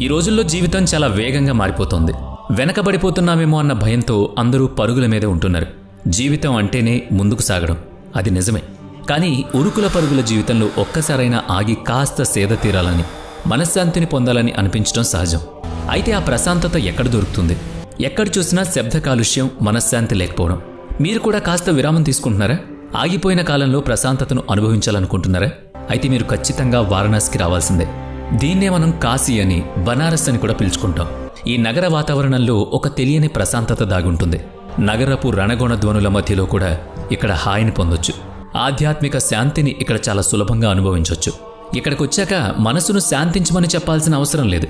ఈ రోజుల్లో జీవితం చాలా వేగంగా మారిపోతుంది. వెనకబడిపోతున్నామేమో అన్న భయంతో అందరూ పరుగుల మీద ఉంటున్నారు. జీవితం అంటేనే ముందుకు సాగడం. అది నిజమే. కానీ ఉరుకుల పరుగుల జీవితంలో ఒక్కసారైనా ఆగి కాస్త సేద తీరాలని మనశ్శాంతిని పొందాలని అనిపించడం సహజం. అయితే ఆ ప్రశాంతత ఎక్కడ దొరుకుతుంది? ఎక్కడ చూసినా శబ్ద కాలుష్యం మనశ్శాంతి లేకపోవడం. మీరు కూడా కాస్త విరామం తీసుకుంటున్నారా? ఆగిపోయిన కాలంలో ప్రశాంతతను అనుభవించాలనుకుంటున్నారా? అయితే మీరు ఖచ్చితంగా వారణాసికి రావాల్సిందే. దీన్నే మనం కాశీ అని బనారస్ అని కూడా పిలుచుకుంటాం. ఈ నగర వాతావరణంలో ఒక తెలియని ప్రశాంతత దాగుంటుంది. నగరపు రణగొణ ధ్వనుల మధ్యలో కూడా ఇక్కడ హాయిని పొందొచ్చు. ఆధ్యాత్మిక శాంతిని ఇక్కడ చాలా సులభంగా అనుభవించవచ్చు ఇక్కడికి వచ్చాక మనసును శాంతించమని చెప్పాల్సిన అవసరం లేదు.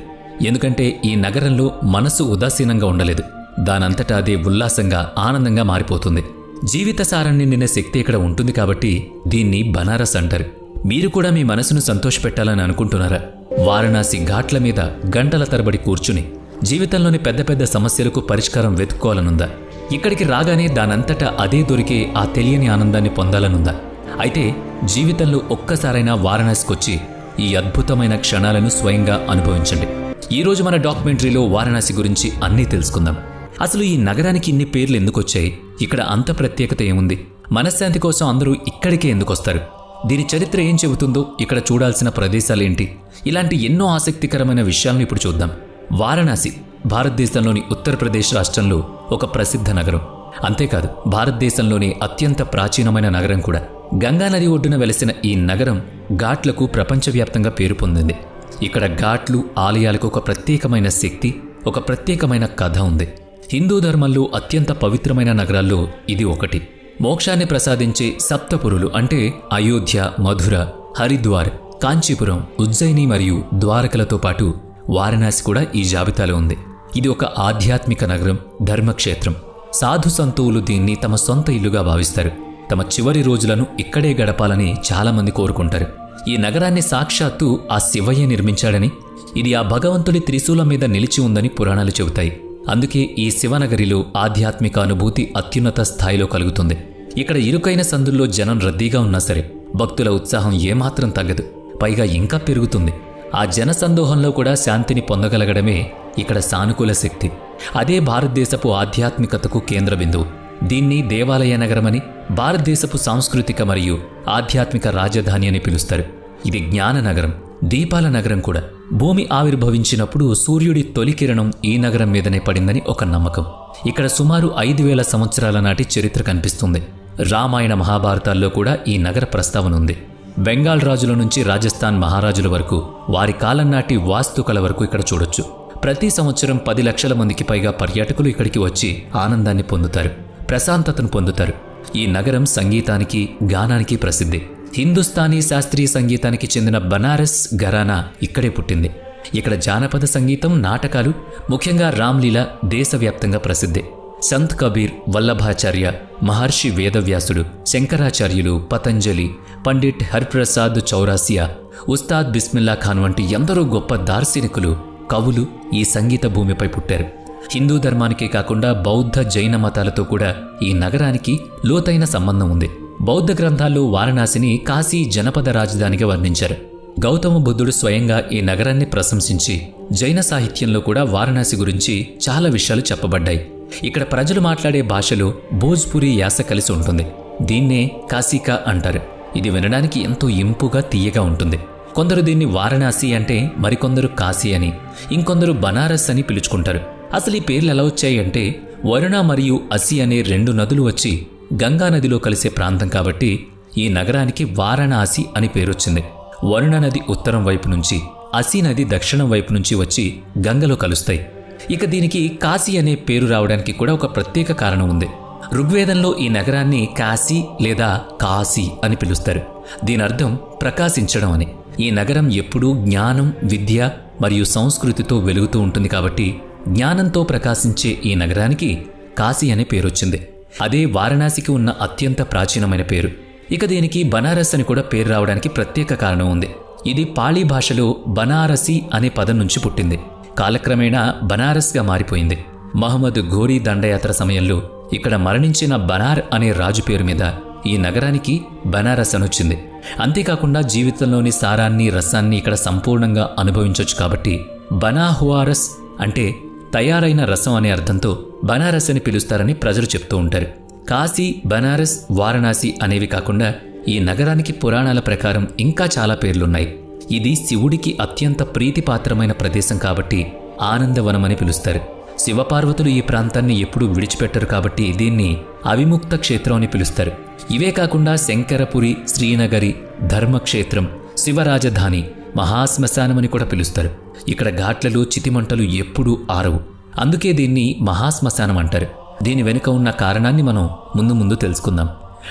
ఎందుకంటే ఈ నగరంలో మనసు ఉదాసీనంగా ఉండలేదు. దానంతటా అదే ఉల్లాసంగా ఆనందంగా మారిపోతుంది. జీవిత సారాన్ని నిన్న శక్తి ఇక్కడ ఉంటుంది కాబట్టి దీన్ని బనారస్ అంటారు. మీరు కూడా మీ మనసును సంతోషపెట్టాలని అనుకుంటున్నారా? వారణాసి ఘాట్ల మీద గంటల తరబడి కూర్చుని జీవితంలోని పెద్ద పెద్ద సమస్యలకు పరిష్కారం వెతుక్కోవాలనుందా? ఇక్కడికి రాగానే దానంతటా అదే దొరికే ఆ తెలియని ఆనందాన్ని పొందాలనుందా? అయితే జీవితంలో ఒక్కసారైనా వారణాసికొచ్చి ఈ అద్భుతమైన క్షణాలను స్వయంగా అనుభవించండి. ఈరోజు మన డాక్యుమెంటరీలో వారణాసి గురించి అన్నీ తెలుసుకుందాం. అసలు ఈ నగరానికి ఇన్ని పేర్లు ఎందుకు వచ్చాయి ఇక్కడ అంత ప్రత్యేకత ఏముంది? మనశ్శాంతి కోసం అందరూ ఇక్కడికే ఎందుకు వస్తారు దీని చరిత్ర ఏం చెబుతుందో ఇక్కడ చూడాల్సిన ప్రదేశాలేంటి? ఇలాంటి ఎన్నో ఆసక్తికరమైన విషయాలను ఇప్పుడు చూద్దాం. వారణాసి భారతదేశంలోని ఉత్తరప్రదేశ్ రాష్ట్రంలో ఒక ప్రసిద్ధ నగరం. అంతేకాదు భారతదేశంలోని అత్యంత ప్రాచీనమైన నగరం కూడా. గంగానది ఒడ్డున వెలసిన ఈ నగరం ఘాట్లకు ప్రపంచవ్యాప్తంగా పేరు పొందింది. ఇక్కడ ఘాట్లు ఆలయాలకు ఒక ప్రత్యేకమైన శక్తి ఒక ప్రత్యేకమైన కథ ఉంది. హిందూ ధర్మంలో అత్యంత పవిత్రమైన నగరాల్లో ఇది ఒకటి. మోక్షాన్ని ప్రసాదించే సప్తపురులు అంటే అయోధ్య మధుర హరిద్వార్ కాంచీపురం ఉజ్జయిని మరియు ద్వారకలతో పాటు వారణాసి కూడా ఈ జాబితాలో ఉంది. ఇది ఒక ఆధ్యాత్మిక నగరం ధర్మక్షేత్రం. సాధు సంతువులు దీన్ని తమ సొంత ఇల్లుగా భావిస్తారు. తమ చివరి రోజులను ఇక్కడే గడపాలని చాలామంది కోరుకుంటారు. ఈ నగరాన్ని సాక్షాత్తు ఆ శివయ్య నిర్మించాడని ఇది ఆ భగవంతుడి త్రిశూలం మీద నిలిచి ఉందని పురాణాలు చెబుతాయి. అందుకే ఈ శివనగరిలో ఆధ్యాత్మిక అనుభూతి అత్యున్నత స్థాయిలో కలుగుతుంది. ఇక్కడ ఇరుకైన సందుల్లో జనం రద్దీగా ఉన్నా సరే భక్తుల ఉత్సాహం ఏమాత్రం తగ్గదు పైగా ఇంకా పెరుగుతుంది. ఆ జన సందోహంలో కూడా శాంతిని పొందగలగడమే ఇక్కడ సానుకూల శక్తి. అదే భారతదేశపు ఆధ్యాత్మికతకు కేంద్ర బిందువు. దీన్ని దేవాలయ నగరమని భారతదేశపు సాంస్కృతిక మరియు ఆధ్యాత్మిక రాజధాని అని పిలుస్తారు. ఇది జ్ఞాన నగరం దీపాల నగరం కూడా. భూమి ఆవిర్భవించినప్పుడు సూర్యుడి తొలి కిరణం ఈ నగరం మీదనే పడిందని ఒక నమ్మకం. ఇక్కడ సుమారు ఐదు వేల సంవత్సరాల నాటి చరిత్ర కనిపిస్తుంది. రామాయణ మహాభారతాల్లో కూడా ఈ నగర ప్రస్తావన ఉంది. బెంగాల్ రాజుల నుంచి రాజస్థాన్ మహారాజుల వరకు వారి కాలం నాటి వాస్తుకల వరకు ఇక్కడ చూడొచ్చు. ప్రతి సంవత్సరం పది లక్షల మందికి పైగా పర్యాటకులు ఇక్కడికి వచ్చి ఆనందాన్ని పొందుతారు ప్రశాంతతను పొందుతారు. ఈ నగరం సంగీతానికి గానానికి ప్రసిద్ధి. హిందుస్థానీ శాస్త్రీయ సంగీతానికి చెందిన బనారస్ ఘరానా ఇక్కడే పుట్టింది. ఇక్కడ జానపద సంగీతం నాటకాలు ముఖ్యంగా రామ్లీల దేశవ్యాప్తంగా ప్రసిద్ధి. సంత్ కబీర్ వల్లభాచార్య మహర్షి వేదవ్యాసుడు శంకరాచార్యులు పతంజలి పండిట్ హరిప్రసాద్ చౌరాసియా ఉస్తాద్ బిస్మిల్లా ఖాన్ వంటి ఎందరో గొప్ప దార్శనికులు కవులు ఈ సంగీత భూమిపై పుట్టారు. హిందూ ధర్మానికే కాకుండా బౌద్ధ జైన మతాలతో కూడా ఈ నగరానికి లోతైన సంబంధం ఉంది. బౌద్ధ గ్రంథాల్లో వారణాసిని కాశీ జనపద రాజధానిగా వర్ణించారు. గౌతమ బుద్ధుడు స్వయంగా ఈ నగరాన్ని ప్రశంసించి జైన సాహిత్యంలో కూడా వారణాసి గురించి చాలా విషయాలు చెప్పబడ్డాయి. ఇక్కడ ప్రజలు మాట్లాడే భాషలో భోజ్పురి యాస కలిసి ఉంటుంది. దీన్నే కాశీకా అంటారు. ఇది వినడానికి ఎంతో ఇంపుగా తీయగా ఉంటుంది. కొందరు దీన్ని వారణాసి అంటే మరికొందరు కాశీ అని ఇంకొందరు బనారస్ అని పిలుచుకుంటారు. అసలు ఈ పేర్లు ఎలా వచ్చాయి అంటే వరుణ మరియు అసి అనే రెండు నదులు వచ్చి గంగా నదిలో కలిసే ప్రాంతం కాబట్టి ఈ నగరానికి వారణాసి అని పేరొచ్చింది. వరుణ నది ఉత్తరం వైపు నుంచి అసి నది దక్షిణం వైపు నుంచి వచ్చి గంగలో కలుస్తాయి. ఇక దీనికి కాశీ అనే పేరు రావడానికి కూడా ఒక ప్రత్యేక కారణం ఉంది. ఋగ్వేదంలో ఈ నగరాన్ని కాశీ లేదా కాశీ అని పిలుస్తారు. దీని అర్థం ప్రకాశించడం అని. ఈ నగరం ఎప్పుడూ జ్ఞానం విద్య మరియు సంస్కృతితో వెలుగుతూ ఉంటుంది కాబట్టి జ్ఞానంతో ప్రకాశించే ఈ నగరానికి కాశీ అనే పేరొచ్చింది. అదే వారణాసికి ఉన్న అత్యంత ప్రాచీనమైన పేరు. ఇక దీనికి బనారస్ అని కూడా పేరు రావడానికి ప్రత్యేక కారణం ఉంది. ఇది పాళీ భాషలో బనారసి అనే పదం నుంచి పుట్టింది. కాలక్రమేణా బనారస్గా మారిపోయింది. మహమ్మద్ ఘోరీ దండయాత్ర సమయంలో ఇక్కడ మరణించిన బనార్ అనే రాజు పేరు మీద ఈ నగరానికి బనారస్ అనొచ్చింది అంతేకాకుండా జీవితంలోని సారాన్ని రసాన్ని ఇక్కడ సంపూర్ణంగా అనుభవించొచ్చు కాబట్టి బనాహువారస్ అంటే తయారైన రసం అనే అర్థంతో బనారస్ అని పిలుస్తారని ప్రజలు చెప్తూ ఉంటారు. కాశీ బనారస్ వారణాసి అనేవి కాకుండా ఈ నగరానికి పురాణాల ప్రకారం ఇంకా చాలా పేర్లున్నాయి. ఇది శివుడికి అత్యంత ప్రీతిపాత్రమైన ప్రదేశం కాబట్టి ఆనందవనమని పిలుస్తారు. శివపార్వతులు ఈ ప్రాంతాన్ని ఎప్పుడూ విడిచిపెట్టరు కాబట్టి దీన్ని అవిముక్త క్షేత్రం అని పిలుస్తారు. ఇవే కాకుండా శంకరపురి శ్రీనగరి ధర్మక్షేత్రం శివరాజధాని మహాశ్మశానమని కూడా పిలుస్తారు. ఇక్కడ ఘాట్లలో చితిమంటలు ఎప్పుడూ ఆరవు. అందుకే దీన్ని మహాశ్మశానం అంటారు. దీని వెనుక ఉన్న కారణాన్ని మనం ముందు ముందు తెలుసుకుందాం.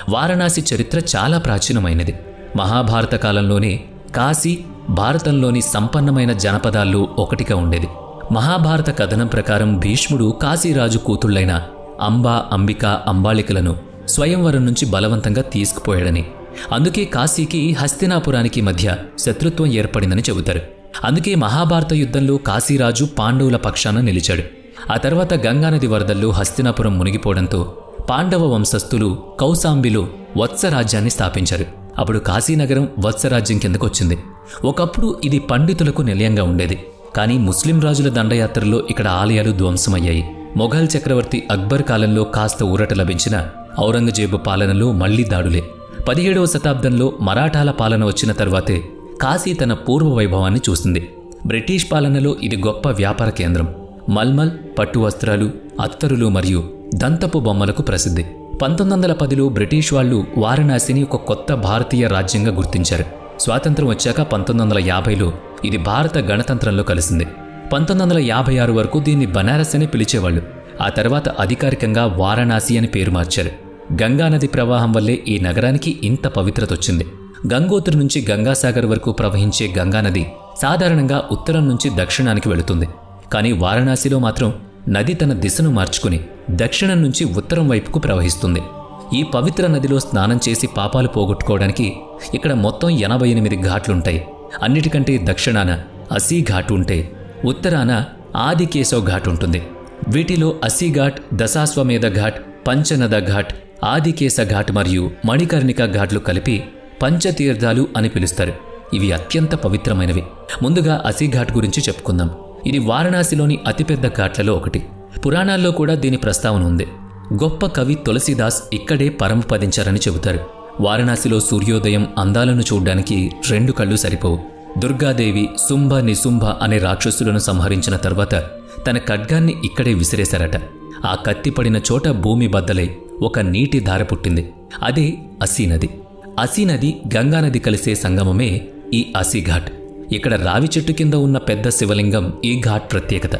వారణాసి చరిత్ర చాలా ప్రాచీనమైనది. మహాభారత కాలంలోనే కాశీ భారతంలోని సంపన్నమైన జనపదాల్లో ఒకటిగా ఉండేది. మహాభారత కథనం ప్రకారం భీష్ముడు కాశీరాజు కూతుళ్ళైన అంబా అంబిక అంబాళికలను స్వయంవరం నుంచి బలవంతంగా తీసుకుపోయాడని. అందుకే కాశీకి హస్తినాపురానికి మధ్య శత్రుత్వం ఏర్పడిందని చెబుతారు. అందుకే మహాభారత యుద్ధంలో కాశీరాజు పాండవుల పక్షాన నిలిచాడు. ఆ తర్వాత గంగానది వరదల్లో హస్తినాపురం మునిగిపోవడంతో పాండవ వంశస్థులు కౌసాంబిలో వత్సరాజ్యాన్ని స్థాపించారు. అప్పుడు కాశీనగరం వత్సరాజ్యం కిందకు వచ్చింది ఒకప్పుడు ఇది పండితులకు నిలయంగా ఉండేది. కానీ ముస్లిం రాజుల దండయాత్రలో ఇక్కడ ఆలయాలు ధ్వంసమయ్యాయి. మొఘల్ చక్రవర్తి అక్బర్ కాలంలో కాస్త ఊరట లభించిన ఔరంగజేబు పాలనలో మళ్ళీ దాడులే. పదిహేడవ శతాబ్దంలో మరాఠాల పాలన వచ్చిన తర్వాతే కాశీ తన పూర్వ వైభవాన్ని చూసింది బ్రిటిష్ పాలనలో ఇది గొప్ప వ్యాపార కేంద్రం. మల్మల్ పట్టు వస్త్రాలు అత్తరులు మరియు దంతపు బొమ్మలకు ప్రసిద్ధి. పంతొమ్మిది వందల పదిలో బ్రిటిష్ వాళ్ళు వారణాసిని ఒక కొత్త భారతీయ రాజ్యంగా గుర్తించారు. స్వాతంత్రం వచ్చాక పంతొమ్మిది వందల యాభైలో ఇది భారత గణతంత్రంలో కలిసింది. పంతొమ్మిది వందల యాభై ఆరు వరకు దీన్ని బనారస్ అని పిలిచేవాళ్ళు. ఆ తర్వాత అధికారికంగా వారణాసి అని పేరు మార్చారు. గంగానది ప్రవాహం వల్లే ఈ నగరానికి ఇంత పవిత్రత వచ్చింది. గంగోత్రి నుంచి గంగాసాగర్ వరకు ప్రవహించే గంగానది సాధారణంగా ఉత్తరం నుంచి దక్షిణానికి వెళుతుంది. కానీ వారణాసిలో మాత్రం నది తన దిశను మార్చుకుని దక్షిణం నుంచి ఉత్తరం వైపుకు ప్రవహిస్తుంది. ఈ పవిత్ర నదిలో స్నానం చేసి పాపాలు పోగొట్టుకోవడానికి ఇక్కడ మొత్తం ఎనభై ఎనిమిది ఘాట్లుంటాయి. అన్నిటికంటే దక్షిణాన అసీ ఘాట్ ఉంటే ఉత్తరాన ఆదికేశవ్ ఘాట్ ఉంటుంది. వీటిలో అసీ ఘాట్ దశాశ్వమేధ ఘాట్ పంచనద ఘాట్ ఆదికేశ ఘాట్ మరియు మణికర్ణిక ఘాట్లు కలిపి పంచతీర్థాలు అని పిలుస్తారు. ఇవి అత్యంత పవిత్రమైనవి. ముందుగా అసీ ఘాట్ గురించి చెప్పుకుందాం. ఇది వారణాసిలోని అతిపెద్ద ఘాట్లలో ఒకటి. పురాణాల్లో కూడా దీని ప్రస్తావన ఉంది. గొప్ప కవి తులసిదాస్ ఇక్కడే పరమపదించారని చెబుతారు. వారణాసిలో సూర్యోదయం అందాలను చూడ్డానికి రెండు కళ్ళు సరిపోవు. దుర్గాదేవి శుంభ నిశుంభ అనే రాక్షసులను సంహరించిన తర్వాత తన ఖడ్గాన్ని ఇక్కడే విసిరేశారట. ఆ కత్తి పడిన చోట భూమి బద్దలై ఒక నీటి ధార పుట్టింది. అదే అసీ నది అసీ నది గంగానది కలిసే సంగమమే ఈ అసీ ఘాట్ ఇక్కడ రావి చెట్టు కింద ఉన్న పెద్ద శివలింగం ఈ ఘాట్ ప్రత్యేకత.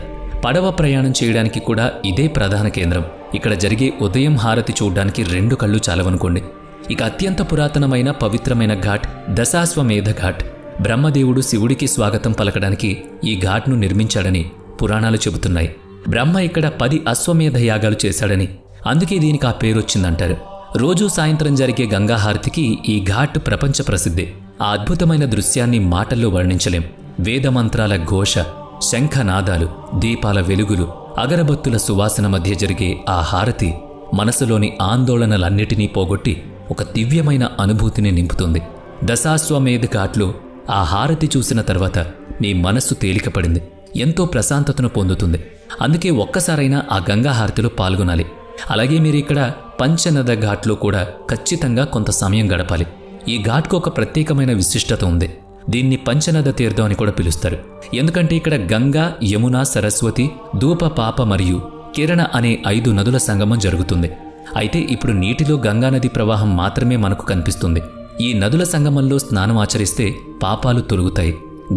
పడవ ప్రయాణం చేయడానికి కూడా ఇదే ప్రధాన కేంద్రం. ఇక్కడ జరిగే ఉదయం హారతి చూడ్డానికి రెండు కళ్ళు చాలవనుకోండి. ఇక అత్యంత పురాతనమైన పవిత్రమైన ఘాట్ దశాశ్వమేధ ఘాట్. బ్రహ్మదేవుడు శివుడికి స్వాగతం పలకడానికి ఈ ఘాట్ను నిర్మించాడని పురాణాలు చెబుతున్నాయి. బ్రహ్మ ఇక్కడ పది అశ్వమేధ యాగాలు చేశాడని. అందుకే దీనికి ఆ పేరు వచ్చిందంటారు రోజూ సాయంత్రం జరిగే గంగాహారతికి ఈ ఘాట్ ప్రపంచ ప్రసిద్ధి. ఆ అద్భుతమైన దృశ్యాన్ని మాటల్లో వర్ణించలేం. వేదమంత్రాల ఘోష శంఖనాదాలు దీపాల వెలుగులు అగరబత్తుల సువాసన మధ్య జరిగే ఆ హారతి మనసులోని ఆందోళనలన్నిటినీ పోగొట్టి ఒక దివ్యమైన అనుభూతిని నింపుతుంది. దశాశ్వమేధ ఘాట్లో ఆ హారతి చూసిన తర్వాత మీ మనస్సు తేలికపడింది. ఎంతో ప్రశాంతతను పొందుతుంది. అందుకే ఒక్కసారైనా ఆ గంగా హారతిలో పాల్గొనాలి. అలాగే మీరు ఇక్కడ పంచనద ఘాట్లో కూడా ఖచ్చితంగా కొంత సమయం గడపాలి. ఈ ఘాట్కు ఒక ప్రత్యేకమైన విశిష్టత ఉంది. దీన్ని పంచనద తీర్థం అని కూడా పిలుస్తారు. ఎందుకంటే ఇక్కడ గంగా యమున సరస్వతి ధూప పాప మరియు కిరణ అనే ఐదు నదుల సంగమం జరుగుతుంది. అయితే ఇప్పుడు నీటిలో గంగానది ప్రవాహం మాత్రమే మనకు కనిపిస్తుంది. ఈ నదుల సంగమంలో స్నానం ఆచరిస్తే పాపాలు తొలుగుతాయి.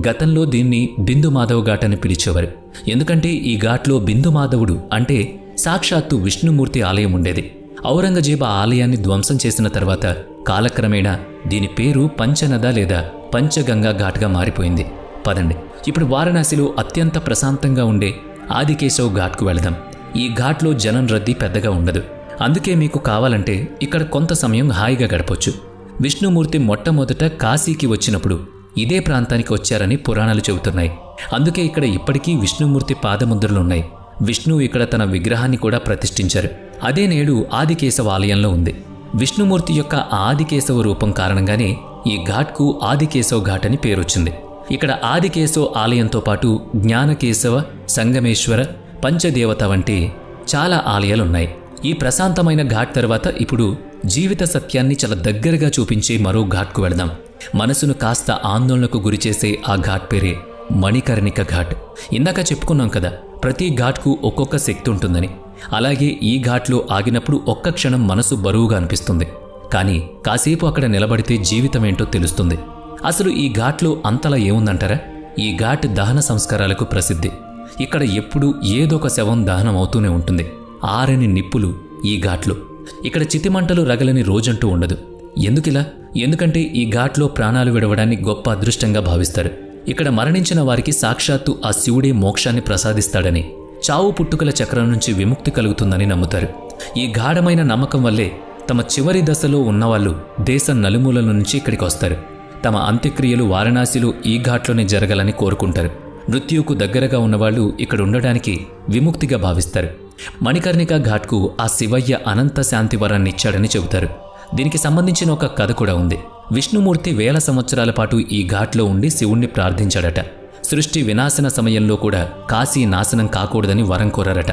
గతంలో దీన్ని బిందు మాధవ్ ఘాట్ అని పిలిచేవారు. ఎందుకంటే ఈ ఘాట్లో బిందు మాధవుడు అంటే సాక్షాత్తు విష్ణుమూర్తి ఆలయం ఉండేది. ఔరంగజేబు ఆలయాన్ని ధ్వంసం చేసిన తర్వాత కాలక్రమేణా దీని పేరు పంచనద లేదా పంచగంగా ఘాట్గా మారిపోయింది. పదండి. ఇప్పుడు వారణాసిలో అత్యంత ప్రశాంతంగా ఉండే ఆదికేశవ్ ఘాట్కు వెళదాం. ఈ ఘాట్లో జనం రద్దీ పెద్దగా ఉండదు. అందుకే మీకు కావాలంటే ఇక్కడ కొంత సమయం హాయిగా గడపొచ్చు. విష్ణుమూర్తి మొట్టమొదట కాశీకి వచ్చినప్పుడు ఇదే ప్రాంతానికి వచ్చారని పురాణాలు చెబుతున్నాయి. అందుకే ఇక్కడ ఇప్పటికీ విష్ణుమూర్తి పాదముద్రలున్నాయి విష్ణువు ఇక్కడ తన విగ్రహాన్ని కూడా ప్రతిష్ఠించారు. అదే నేడు ఆదికేశవ ఆలయంలో ఉంది. విష్ణుమూర్తి యొక్క ఆదికేశవ రూపం కారణంగానే ఈ ఘాట్కు ఆదికేశవ్ ఘాట్ అని పేరొచ్చింది. ఇక్కడ ఆదికేశవ ఆలయంతో పాటు జ్ఞానకేశవ సంగమేశ్వర పంచదేవత వంటి చాలా ఆలయాలున్నాయి. ఈ ప్రశాంతమైన ఘాట్ తర్వాత ఇప్పుడు జీవిత సత్యాన్ని చాలా దగ్గరగా చూపించే మరో ఘాట్కు వెళదాం. మనసును కాస్త ఆందోళనకు గురిచేసే ఆ ఘాట్ పేరే మణికర్ణిక ఘాట్. ఇందాక చెప్పుకున్నాం కదా ప్రతి ఘాట్కు ఒక్కొక్క శక్తి ఉంటుందని. అలాగే ఈ ఘాట్లో ఆగినప్పుడు ఒక్క క్షణం మనసు బరువుగా అనిపిస్తుంది. కానీ కాసేపు అక్కడ నిలబడితే జీవితమేంటో తెలుస్తుంది. అసలు ఈ ఘాట్లో అంతలా ఏముందంటారా? ఈ ఘాట్ దహన సంస్కారాలకు ప్రసిద్ధి. ఇక్కడ ఎప్పుడూ ఏదో ఒక శవం దహనం అవుతూనే ఉంటుంది. ఆరని నిప్పులు ఈ ఘాట్లో. ఇక్కడ చితిమంటలు రగలని రోజంటూ ఉండదు. ఎందుకిలా? ఎందుకంటే ఈ ఘాట్లో ప్రాణాలు విడవడాన్ని గొప్ప అదృష్టంగా భావిస్తారు. ఇక్కడ మరణించిన వారికి సాక్షాత్తు ఆ శివుడే మోక్షాన్ని ప్రసాదిస్తాడని. చావు పుట్టుకల చక్రం నుంచి విముక్తి కలుగుతుందని నమ్ముతారు. ఈ గాఢమైన నమ్మకం వల్లే తమ చివరి దశలో ఉన్నవాళ్ళు దేశం నలుమూలల నుంచి ఇక్కడికి వస్తారు. తమ అంత్యక్రియలు వారణాసిలో ఈ ఘాట్లోనే జరగాలని కోరుకుంటారు. మృత్యువుకు దగ్గరగా ఉన్నవాళ్ళు ఇక్కడ ఉండడానికి విముక్తిగా భావిస్తారు. మణికర్ణిక ఘాట్కు ఆ శివయ్య అనంత శాంతి వరాన్ని ఇచ్చాడని చెబుతారు. దీనికి సంబంధించిన ఒక కథ కూడా ఉంది. విష్ణుమూర్తి వేల సంవత్సరాల పాటు ఈ ఘాట్లో ఉండి శివుణ్ణి ప్రార్థించాడట. సృష్టి వినాశన సమయంలో కూడా కాశీ నాశనం కాకూడదని వరం కోరారట.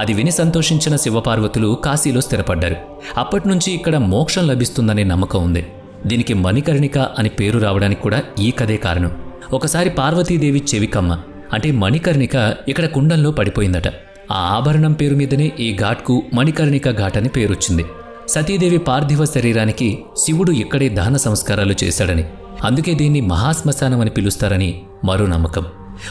అది విని సంతోషించిన శివపార్వతులు కాశీలో స్థిరపడ్డారు. అప్పటినుంచి ఇక్కడ మోక్షం లభిస్తుందనే నమ్మకం ఉంది. దీనికి మణికర్ణిక అని పేరు రావడానికి కూడా ఈ కథే కారణం. ఒకసారి పార్వతీదేవి చెవికమ్మ అంటే మణికర్ణిక ఇక్కడ కుండంలో పడిపోయిందట. ఆ ఆభరణం పేరు మీదనే ఈ ఘాట్కు మణికర్ణిక ఘాట్ అని పేరొచ్చింది. సతీదేవి పార్థివ శరీరానికి శివుడు ఇక్కడే దహన సంస్కారాలు చేశాడని అందుకే దీన్ని మహాశ్మశానం అని పిలుస్తారని మరో నమ్మకం.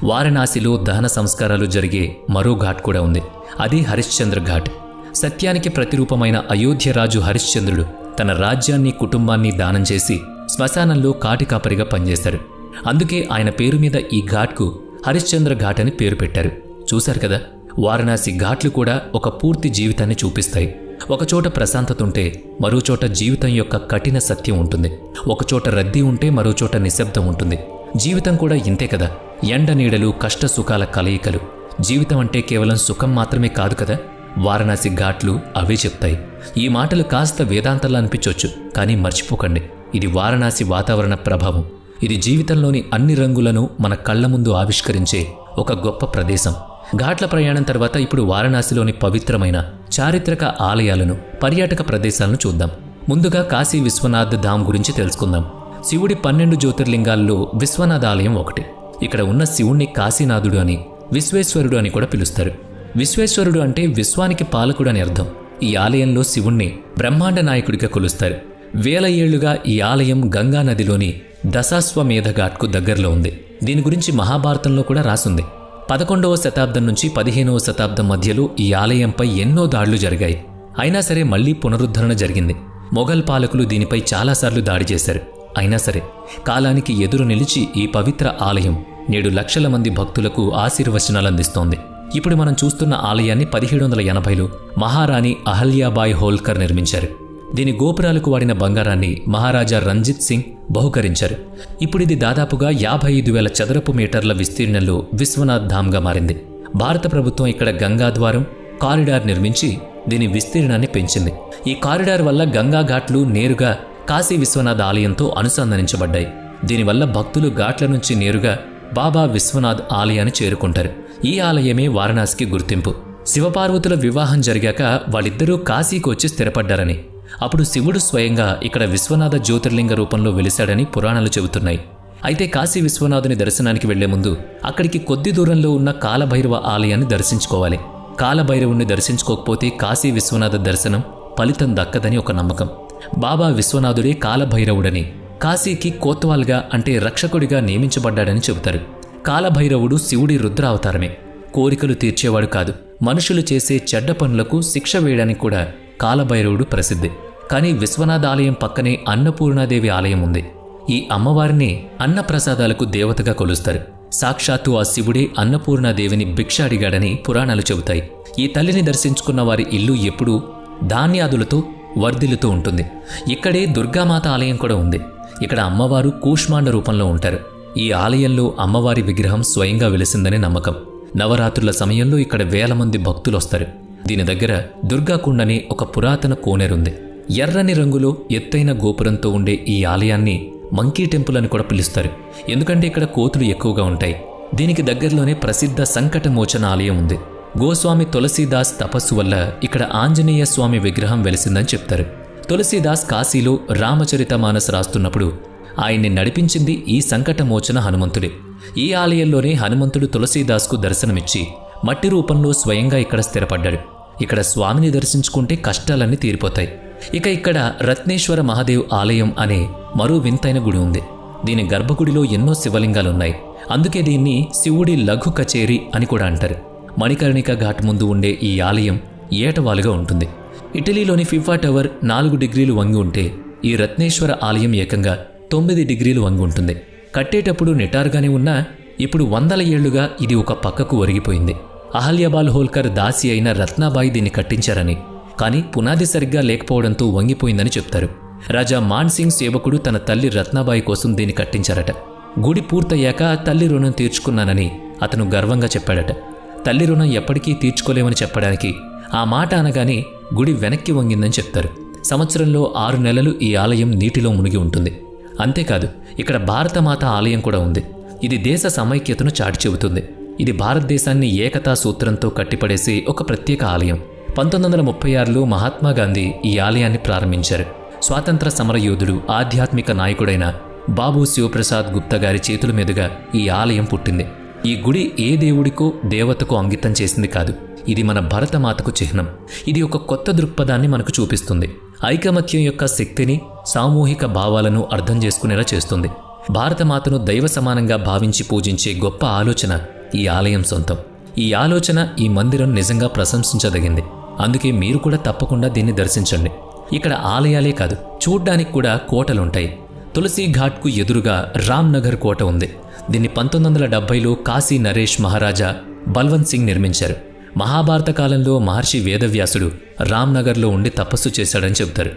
వారణాసిలో దహన సంస్కారాలు జరిగే మరో ఘాట్ కూడా ఉంది. అది హరిశ్చంద్ర ఘాట్. సత్యానికి ప్రతిరూపమైన అయోధ్యరాజు హరిశ్చంద్రుడు తన రాజ్యాన్ని కుటుంబాన్ని దానం చేసి శ్మశానంలో కాటికాపరిగా పనిచేశారు. అందుకే ఆయన పేరు మీద ఈ ఘాట్కు హరిశ్చంద్ర ఘాట్ అని పేరు పెట్టారు. చూశారు కదా? వారణాసి ఘాట్లు కూడా ఒక పూర్తి జీవితాన్ని చూపిస్తాయి. ఒకచోట ప్రశాంతత ఉంటే మరోచోట జీవితం యొక్క కఠిన సత్యం ఉంటుంది. ఒకచోట రద్దీ ఉంటే మరోచోట నిశ్శబ్దం ఉంటుంది. జీవితం కూడా ఇంతే కదా. ఎండ నీడలు కష్ట సుఖాల కలయికలు. జీవితం అంటే కేవలం సుఖం మాత్రమే కాదు కదా. వారణాసి ఘాట్లు అవే చెప్తాయి. ఈ మాటలు కాస్త వేదాంతాలు అనిపించవచ్చు కానీ మర్చిపోకండి. ఇది వారణాసి వాతావరణ ప్రభావం. ఇది జీవితంలోని అన్ని రంగులను మన కళ్ళ ముందు ఆవిష్కరించే ఒక గొప్ప ప్రదేశం. ఘాట్ల ప్రయాణం తర్వాత ఇప్పుడు వారణాసిలోని పవిత్రమైన చారిత్రక ఆలయాలను పర్యాటక ప్రదేశాలను చూద్దాం. ముందుగా కాశీ విశ్వనాథ్ ధామ్ గురించి తెలుసుకుందాం. శివుడి పన్నెండు జ్యోతిర్లింగాల్లో విశ్వనాథ ఆలయం ఒకటి. ఇక్కడ ఉన్న శివుణ్ణి కాశీనాథుడు అని విశ్వేశ్వరుడు అని కూడా పిలుస్తారు. విశ్వేశ్వరుడు అంటే విశ్వానికి పాలకుడు అని అర్థం. ఈ ఆలయంలో శివుణ్ణి బ్రహ్మాండ నాయకుడిగా కొలుస్తారు. వేల ఏళ్ళుగా ఈ ఆలయం గంగా నదిలోని దశాశ్వమేధ ఘాట్కు దగ్గరలో ఉంది. దీని గురించి మహాభారతంలో కూడా రాసుంది. పదకొండవ శతాబ్దం నుంచి పదిహేనవ శతాబ్దం మధ్యలో ఈ ఆలయంపై ఎన్నో దాడులు జరిగాయి. అయినా సరే మళ్ళీ పునరుద్ధరణ జరిగింది. మొఘల్ పాలకులు దీనిపై చాలాసార్లు దాడి చేశారు. అయినా సరే కాలానికి ఎదురు నిలిచి ఈ పవిత్ర ఆలయం నేడు లక్షల మంది భక్తులకు ఆశీర్వచనాలు అందిస్తోంది ఇప్పుడు మనం చూస్తున్న ఆలయాన్ని పదిహేడు వందల ఎనభైలో మహారాణి అహల్యాబాయ్ హోల్కర్ నిర్మించారు. దీని గోపురాలకు వాడిన బంగారాన్ని మహారాజా రంజిత్ సింగ్ బహుకరించారు. ఇప్పుడు ఇది దాదాపుగా యాభై ఐదు వేల చదరపు మీటర్ల విస్తీర్ణంలో విశ్వనాథ్ ధామ్గా మారింది. భారత ప్రభుత్వం ఇక్కడ గంగాద్వారం కారిడార్ నిర్మించి దీని విస్తీర్ణాన్ని పెంచింది. ఈ కారిడార్ వల్ల గంగా ఘాట్లు నేరుగా కాశీ విశ్వనాథ్ ఆలయంతో అనుసంధానించబడ్డాయి. దీనివల్ల భక్తులు ఘాట్ల నుంచి నేరుగా బాబా విశ్వనాథ్ ఆలయాన్ని చేరుకుంటారు. ఈ ఆలయమే వారణాసికి గుర్తింపు. శివపార్వతుల వివాహం జరిగాక వాళ్ళిద్దరూ కాశీకి వచ్చి స్థిరపడ్డారని. అప్పుడు శివుడు స్వయంగా ఇక్కడ విశ్వనాథ జ్యోతిర్లింగ రూపంలో వెలిశాడని పురాణాలు చెబుతున్నాయి. అయితే కాశీ విశ్వనాథుని దర్శనానికి వెళ్ళే ముందు అక్కడికి కొద్ది దూరంలో ఉన్న కాలభైరవ ఆలయాన్ని దర్శించుకోవాలి. కాలభైరవుణ్ణి దర్శించుకోకపోతే కాశీ విశ్వనాథ దర్శనం ఫలితం దక్కదని ఒక నమ్మకం. బాబా విశ్వనాథుడే కాలభైరవుడని కాశీకి కోత్వాల్గా అంటే రక్షకుడిగా నియమించబడ్డాడని చెబుతారు. కాలభైరవుడు శివుడి రుద్ర అవతారమే కోరికలు తీర్చేవాడు కాదు. మనుషులు చేసే చెడ్డ పనులకు శిక్ష వేయడానికి కూడా కాలభైరవుడు ప్రసిద్ధి. కానీ విశ్వనాథ ఆలయం పక్కనే అన్నపూర్ణాదేవి ఆలయం ఉంది. ఈ అమ్మవారిని అన్నప్రసాదాలకు దేవతగా కొలుస్తారు. సాక్షాత్తు ఆ శివుడే అన్నపూర్ణాదేవిని భిక్ష అడిగాడని పురాణాలు చెబుతాయి. ఈ తల్లిని దర్శించుకున్న వారి ఇల్లు ఎప్పుడూ ధాన్యాదులతో వర్ధిల్లుతూ ఉంటుంది. ఇక్కడే దుర్గామాత ఆలయం కూడా ఉంది. ఇక్కడ అమ్మవారు కూష్మాండ రూపంలో ఉంటారు. ఈ ఆలయంలో అమ్మవారి విగ్రహం స్వయంగా వెలిసిందనే నమ్మకం. నవరాత్రుల సమయంలో ఇక్కడ వేల మంది భక్తులు వస్తారు. దీని దగ్గర దుర్గాకుండ ఒక పురాతన కోనేరుంది. ఎర్రని రంగులో ఎత్తైన గోపురంతో ఉండే ఈ ఆలయాన్ని మంకీ టెంపుల్ అని కూడా పిలుస్తారు. ఎందుకంటే ఇక్కడ కోతులు ఎక్కువగా ఉంటాయి. దీనికి దగ్గరలోనే ప్రసిద్ధ సంకటమోచన ఆలయం ఉంది. గోస్వామి తులసీదాస్ తపస్సు వల్ల ఇక్కడ ఆంజనేయ స్వామి విగ్రహం వెలిసిందని చెప్తారు. తులసీదాస్ కాశీలో రామచరిత మానస్ రాస్తున్నప్పుడు ఆయన్ని నడిపించింది ఈ సంకటమోచన హనుమంతుడే. ఈ ఆలయంలోనే హనుమంతుడు తులసీదాస్కు దర్శనమిచ్చి మట్టి రూపంలో స్వయంగా ఇక్కడ స్థిరపడ్డాడు. ఇక్కడ స్వామిని దర్శించుకుంటే కష్టాలన్నీ తీరిపోతాయి. ఇక ఇక్కడ రత్నేశ్వర మహాదేవ్ ఆలయం అనే మరో వింతైన గుడి ఉంది. దీని గర్భగుడిలో ఎన్నో శివలింగాలున్నాయి. అందుకే దీన్ని శివుడి లఘు కచేరి అని కూడా అంటారు. మణికర్ణిక ఘాట్ ముందు ఉండే ఈ ఆలయం ఏటవాలుగా ఉంటుంది. ఇటలీలోని ఫిఫా టవర్ నాలుగు డిగ్రీలు వంగి ఉంటే ఈ రత్నేశ్వర ఆలయం ఏకంగా తొమ్మిది డిగ్రీలు వంగి ఉంటుంది. కట్టేటప్పుడు నిటారుగానే ఉన్నా ఇప్పుడు వందల ఏళ్ళుగా ఇది ఒక పక్కకు ఒరిగిపోయింది. అహల్యాబాల్ హోల్కర్ దాసి అయిన రత్నాబాయి దీన్ని కట్టించారని కానీ పునాది సరిగ్గా లేకపోవడంతో వంగిపోయిందని చెప్తారు. రాజా మాన్సింగ్ సేవకుడు తన తల్లి రత్నాబాయి కోసం దీన్ని కట్టించారట. గుడి పూర్తయ్యాక తల్లి రుణం తీర్చుకున్నానని అతను గర్వంగా చెప్పాడట. తల్లి రుణం ఎప్పటికీ తీర్చుకోలేమని చెప్పడానికి ఆ మాట అనగానే గుడి వెనక్కి వంగిందని చెప్తారు. సంవత్సరంలో ఆరు నెలలు ఈ ఆలయం నీటిలో మునిగి ఉంటుంది. అంతేకాదు ఇక్కడ భారతమాత ఆలయం కూడా ఉంది. ఇది దేశ సమైక్యతను చాటి చెబుతుంది. ఇది భారతదేశాన్ని ఏకతా సూత్రంతో కట్టిపడేసే ఒక ప్రత్యేక ఆలయం. పంతొమ్మిది వందల ముప్పై ఆరులో మహాత్మా గాంధీ ఈ ఆలయాన్ని ప్రారంభించారు. స్వాతంత్ర సమరయోధుడు ఆధ్యాత్మిక నాయకుడైన బాబు శివప్రసాద్ గుప్తా గారి చేతుల మీదుగా ఈ ఆలయం పుట్టింది. ఈ గుడి ఏ దేవుడికో దేవతకో అంకితం చేసింది కాదు. ఇది మన భరతమాతకు చిహ్నం. ఇది ఒక కొత్త దృక్పథాన్ని మనకు చూపిస్తుంది. ఐకమత్యం యొక్క శక్తిని సామూహిక భావాలను అర్థం చేసుకునేలా చేస్తుంది. భారతమాతను దైవ సమానంగా భావించి పూజించే గొప్ప ఆలోచన ఈ ఆలయం సొంతం. ఈ ఆలోచన ఈ మందిరం నిజంగా ప్రశంసించదగింది. అందుకే మీరు కూడా తప్పకుండా దీన్ని దర్శించండి. ఇక్కడ ఆలయాలే కాదు చూడ్డానికి కూడా కోటలుంటాయి. తులసి ఘాట్కు ఎదురుగా రామ్నగర్ కోట ఉంది. దీన్ని పంతొమ్మిది వందల డెబ్బైలో కాశీ నరేష్ మహారాజా బల్వంత్ సింగ్ నిర్మించారు. మహాభారత కాలంలో మహర్షి వేదవ్యాసుడు రామ్నగర్లో ఉండి తపస్సు చేశాడని చెబుతారు.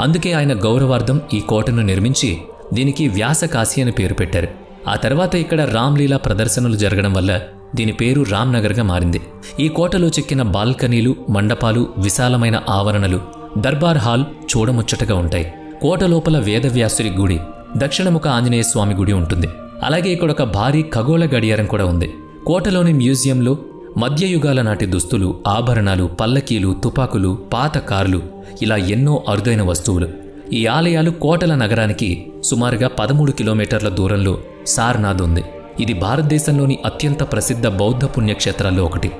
అందుకే ఆయన గౌరవార్థం ఈ కోటను నిర్మించి దీనికి వ్యాస కాశీ అని పేరు పెట్టారు. ఆ తర్వాత ఇక్కడ రామ్లీలా ప్రదర్శనలు జరగడం వల్ల దీని పేరు రామ్నగర్గా మారింది. ఈ కోటలో చెక్కిన బాల్కనీలు మండపాలు విశాలమైన ఆవరణలు దర్బార్ హాల్ చూడముచ్చటగా ఉంటాయి. కోట లోపల వేదవ్యాసుడి గుడి దక్షిణముఖ ఆంజనేయ స్వామి గుడి ఉంటుంది. అలాగే ఇక్కడ ఒక భారీ ఖగోళ గడియారం కూడా ఉంది. కోటలోని మ్యూజియంలో మధ్యయుగాల నాటి దుస్తులు ఆభరణాలు పల్లకీలు తుపాకులు పాత కార్లు ఇలా ఎన్నో అరుదైన వస్తువులు. ఈ ఆలయాలు కోటల నగరానికి సుమారుగా పదమూడు కిలోమీటర్ల దూరంలో సార్నాథ్ ఉంది. ఇది భారతదేశంలోని అత్యంత ప్రసిద్ధ బౌద్ధ పుణ్యక్షేత్రాల్లో ఒకటి.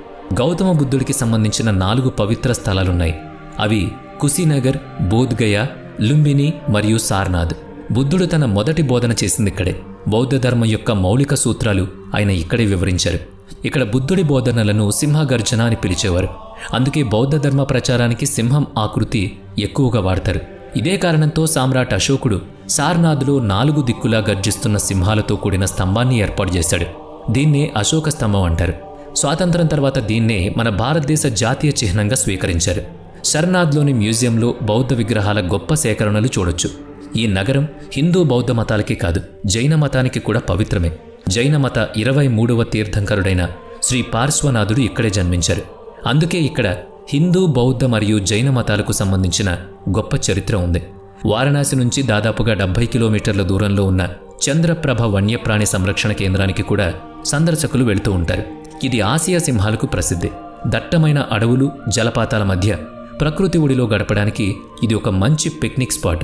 గౌతమ బుద్ధుడికి సంబంధించిన నాలుగు పవిత్ర స్థలాలున్నాయి. అవి కుశీనగర్ బోధ్గయ లుంబిని మరియు సార్నాథ్ బుద్ధుడు తన మొదటి బోధన చేసింది ఇక్కడే. బౌద్ధ ధర్మం యొక్క మౌలిక సూత్రాలు ఆయన ఇక్కడే వివరించారు. ఇక్కడ బుద్ధుడి బోధనలను సింహగర్జన అని పిలిచేవారు. అందుకే బౌద్ధ ధర్మ ప్రచారానికి సింహం ఆకృతి ఎక్కువగా వాడతారు. ఇదే కారణంతో సామ్రాట్ అశోకుడు సార్నాథ్లో నాలుగు దిక్కులా గర్జిస్తున్న సింహాలతో కూడిన స్తంభాన్ని ఏర్పాటు చేశాడు. దీన్నే అశోక స్తంభం అంటారు. స్వాతంత్రం తర్వాత దీన్నే మన భారతదేశ జాతీయ చిహ్నంగా స్వీకరించారు. సర్నాథ్లోని మ్యూజియంలో బౌద్ధ విగ్రహాల గొప్ప సేకరణలు చూడొచ్చు. ఈ నగరం హిందూ బౌద్ధ మతాలకే కాదు జైన మతానికి కూడా పవిత్రమే. జైన మత ఇరవై మూడవ తీర్థంకరుడైన శ్రీ పార్శ్వనాథుడు ఇక్కడే జన్మించారు. అందుకే ఇక్కడ హిందూ బౌద్ధ మరియు జైన మతాలకు సంబంధించిన గొప్ప చరిత్ర ఉంది. వారణాసి నుంచి దాదాపుగా డెబ్బై కిలోమీటర్ల దూరంలో ఉన్న చంద్రప్రభ వన్యప్రాణి సంరక్షణ కేంద్రానికి కూడా సందర్శకులు వెళుతూ ఉంటారు. ఇది ఆసియా సింహాలకు ప్రసిద్ధి. దట్టమైన అడవులు జలపాతాల మధ్య ప్రకృతి ఒడిలో గడపడానికి ఇది ఒక మంచి పిక్నిక్ స్పాట్.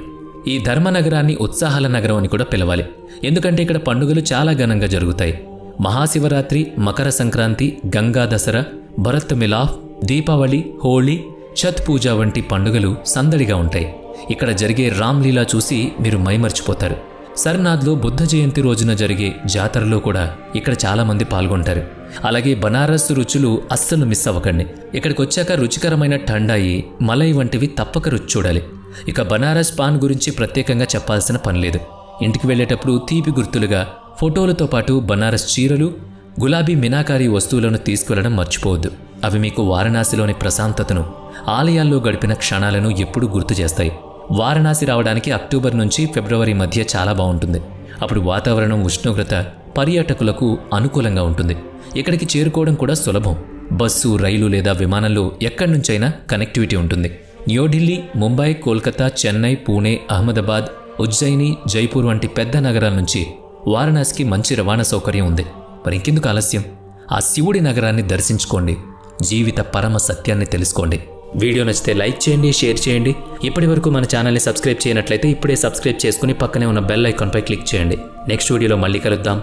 ఈ ధర్మనగరాన్ని ఉత్సాహాల నగరం అని కూడా పిలవాలి. ఎందుకంటే ఇక్కడ పండుగలు చాలా ఘనంగా జరుగుతాయి. మహాశివరాత్రి మకర సంక్రాంతి గంగా దసరా భరత్ మిలాఫ్ దీపావళి హోళీ ఛత్ పూజ వంటి పండుగలు సందడిగా ఉంటాయి. ఇక్కడ జరిగే రామ్లీలా చూసి మీరు మైమర్చిపోతారు. సర్నాథ్లో బుద్ధ జయంతి రోజున జరిగే జాతరలో కూడా ఇక్కడ చాలామంది పాల్గొంటారు. అలాగే బనారస్ రుచులు అస్సలు మిస్ అవ్వకండి. ఇక్కడికి వచ్చాక రుచికరమైన ఠండాయి మలై వంటివి తప్పక రుచి చూడాలి. ఇక బనారస్ పాన్ గురించి ప్రత్యేకంగా చెప్పాల్సిన పనిలేదు ఇంటికి వెళ్ళేటప్పుడు తీపి గుర్తులుగా ఫోటోలతో పాటు బనారస్ చీరలు గులాబీ మినాకారీ వస్తువులను తీసుకువెళ్ళడం మర్చిపోవద్దు. అవి మీకు వారణాసిలోని ప్రశాంతతను ఆలయాల్లో గడిపిన క్షణాలను ఎప్పుడూ గుర్తు చేస్తాయి. వారణాసి రావడానికి అక్టోబర్ నుంచి ఫిబ్రవరి మధ్య చాలా బాగుంటుంది. అప్పుడు వాతావరణం ఉష్ణోగ్రత పర్యాటకులకు అనుకూలంగా ఉంటుంది. ఇక్కడికి చేరుకోవడం కూడా సులభం. బస్సు రైలు లేదా విమానంలో ఎక్కడి నుంచైనా కనెక్టివిటీ ఉంటుంది. న్యూఢిల్లీ ముంబై కోల్కతా చెన్నై పూణే అహ్మదాబాద్ ఉజ్జయిని జైపూర్ వంటి పెద్ద నగరాల నుంచి వారణాసికి మంచి రవాణా సౌకర్యం ఉంది. మరి ఇంకెందుకు ఆలస్యం? ఆ శివుడి నగరాన్ని దర్శించుకోండి. జీవిత పరమ సత్యాన్ని తెలుసుకోండి. వీడియో నచ్చితే లైక్ చేయండి షేర్ చేయండి. ఇప్పటి వరకు మన ఛానల్ని సబ్స్క్రైబ్ చేయనట్లయితే ఇప్పుడే సబ్స్క్రైబ్ చేసుకుని పక్కనే ఉన్న బెల్ ఐకాన్పై క్లిక్ చేయండి. నెక్స్ట్ వీడియోలో మళ్ళీ కలుద్దాం.